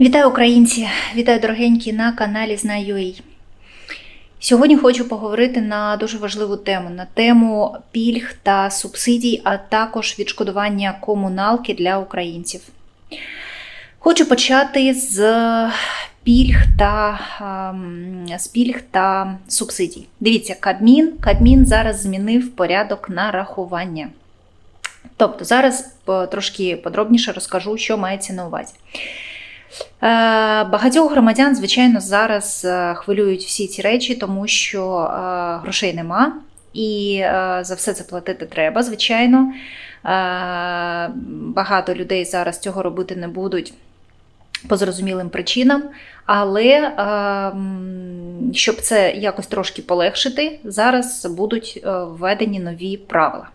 Вітаю українці! Вітаю дорогенькі на каналі Знаю.ua. Сьогодні хочу поговорити на дуже важливу тему: на тему пільг та субсидій, а також відшкодування комуналки для українців. Хочу почати з пільг та, ем, з пільг та субсидій. Дивіться, Кабмін, Кабмін зараз змінив порядок нарахування. Тобто, зараз е, трошки подробніше розкажу, що мається на увазі. Е, Багатьох громадян, звичайно, зараз е, хвилюють всі ці речі, тому що е, грошей нема, і за все це платити треба, звичайно. Багато людей зараз цього робити не будуть по зрозумілим причинам, але щоб це якось трошки полегшити, зараз будуть введені нові правила.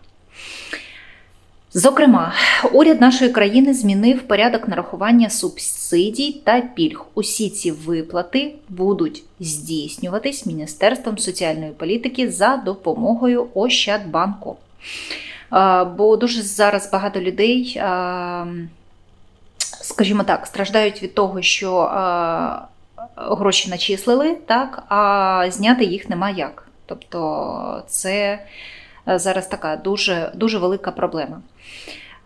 Зокрема, уряд нашої країни змінив порядок нарахування субсидій та пільг. Усі ці виплати будуть здійснюватись Міністерством соціальної політики за допомогою Ощадбанку. Бо дуже зараз багато людей, скажімо так, страждають від того, що гроші начислили, так, а зняти їх нема як. Тобто це е, зараз така дуже, дуже велика проблема.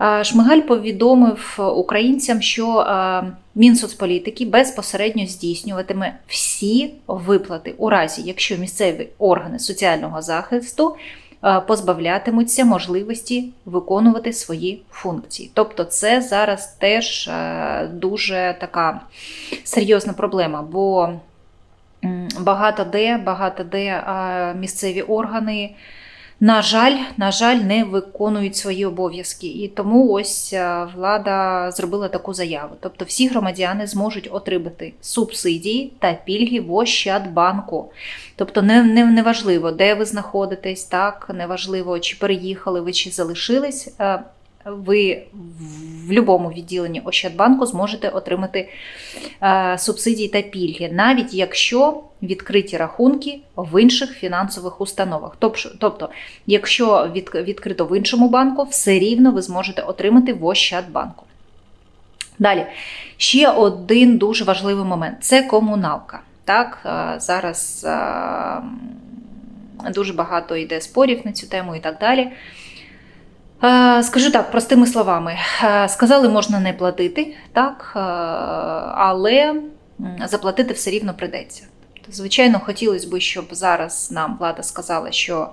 Е, Шмигаль повідомив українцям, що е, Мінсоцполітики безпосередньо здійснюватиме всі виплати у разі, якщо місцеві органи соціального захисту е, позбавлятимуться можливості виконувати свої функції. Тобто, це зараз теж е, дуже така серйозна проблема, бо багато де, багато де е, місцеві органи. На жаль, на жаль, не виконують свої обов'язки, і тому ось е, влада зробила таку заяву. Тобто, всі громадяни зможуть отримати субсидії та пільги в Ощадбанку. Тобто, не, не, неважливо, де ви знаходитесь, так неважливо, чи переїхали ви, чи залишились. Ви в будь-якому відділенні Ощадбанку зможете отримати е, субсидії та пільги, навіть якщо відкриті рахунки в інших фінансових установах. Тобто, тобто якщо відкрито в іншому банку, все рівно ви зможете отримати в Ощадбанку. Далі, ще один дуже важливий момент це комуналка. Так, е, зараз е, дуже багато йде спорів на цю тему і так далі. Е, Скажу так, простими словами, Е, сказали, можна не платити, так, е, але заплатити все рівно прийдеться. Тобто, Звичайно, хотілося б, щоб зараз нам влада сказала, що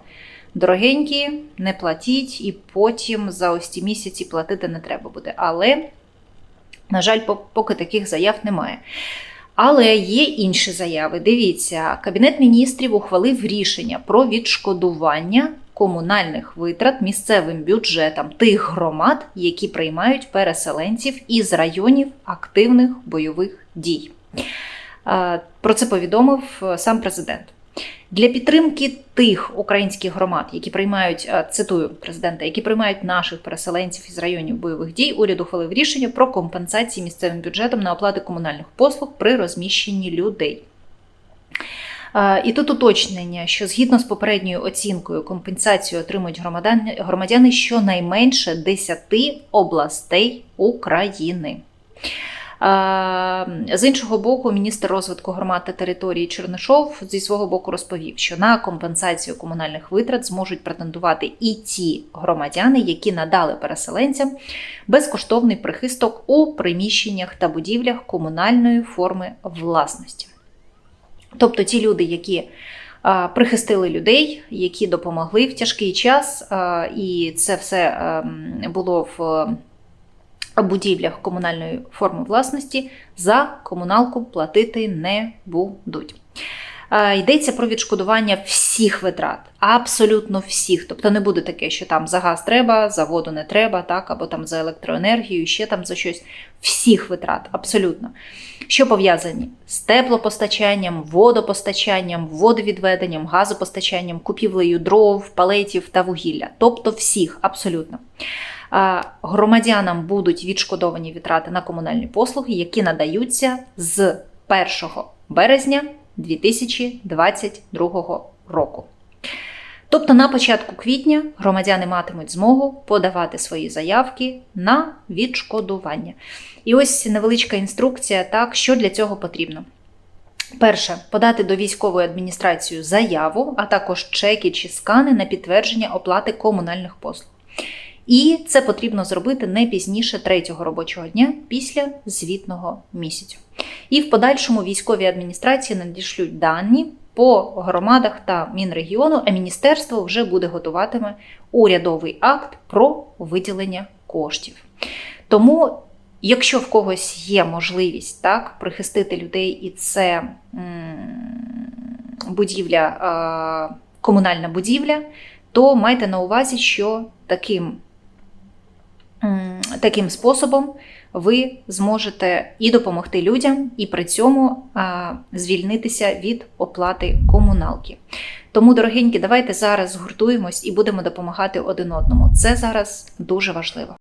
дорогенькі, не платіть, і потім за ось ці місяці платити не треба буде. Але, на жаль, поки таких заяв немає. Але є інші заяви. Дивіться, Кабінет міністрів ухвалив рішення про відшкодування комунальних витрат місцевим бюджетам тих громад, які приймають переселенців із районів активних бойових дій. Е, Про це повідомив е, сам президент. Для підтримки тих українських громад, які приймають, е, цитую президента, які приймають наших переселенців із районів бойових дій, уряд ухвалив рішення про компенсації місцевим бюджетам на оплати комунальних послуг при розміщенні людей. Е, І тут уточнення, що згідно з попередньою оцінкою компенсацію отримують громадяни, громадяни щонайменше 10 областей України. Е, З іншого боку, міністр розвитку громад та території Чернишов зі свого боку розповів, що на компенсацію комунальних витрат зможуть претендувати і ті громадяни, які надали переселенцям безкоштовний прихисток у приміщеннях та будівлях комунальної форми власності. Тобто ті люди, які прихистили людей, які допомогли в тяжкий час, і це все ем, було в будівлях комунальної форми власності, за комуналку платити не будуть. Е, Йдеться про відшкодування всіх витрат, абсолютно всіх. Тобто не буде таке, що там за газ треба, за воду не треба, так, або там за електроенергію, ще там за щось. Всіх витрат, абсолютно. Що пов'язані з теплопостачанням, водопостачанням, водовідведенням, газопостачанням, купівлею дров, палетів та вугілля. Тобто всіх, абсолютно. Громадянам будуть відшкодовані витрати на комунальні послуги, які надаються з 1 березня 2022 року. Тобто на початку квітня громадяни матимуть змогу подавати свої заявки на відшкодування. І ось невеличка інструкція, так, що для цього потрібно. Перше, подати до військової адміністрації заяву, а також чеки чи скани на підтвердження оплати комунальних послуг. І це потрібно зробити не пізніше третього робочого дня після звітного місяцю. І в подальшому військові адміністрації надішлють дані по громадах та Мінрегіону, а міністерство вже буде готуватиме урядовий акт про виділення коштів. Тому, якщо в когось є можливість так, прихистити людей, і це будівля, комунальна будівля, то майте на увазі, що таким, таким способом ви зможете і допомогти людям, і при цьому звільнитися від оплати комуналки. Тому, дорогенькі, давайте зараз згуртуємось і будемо допомагати один одному. Це зараз дуже важливо.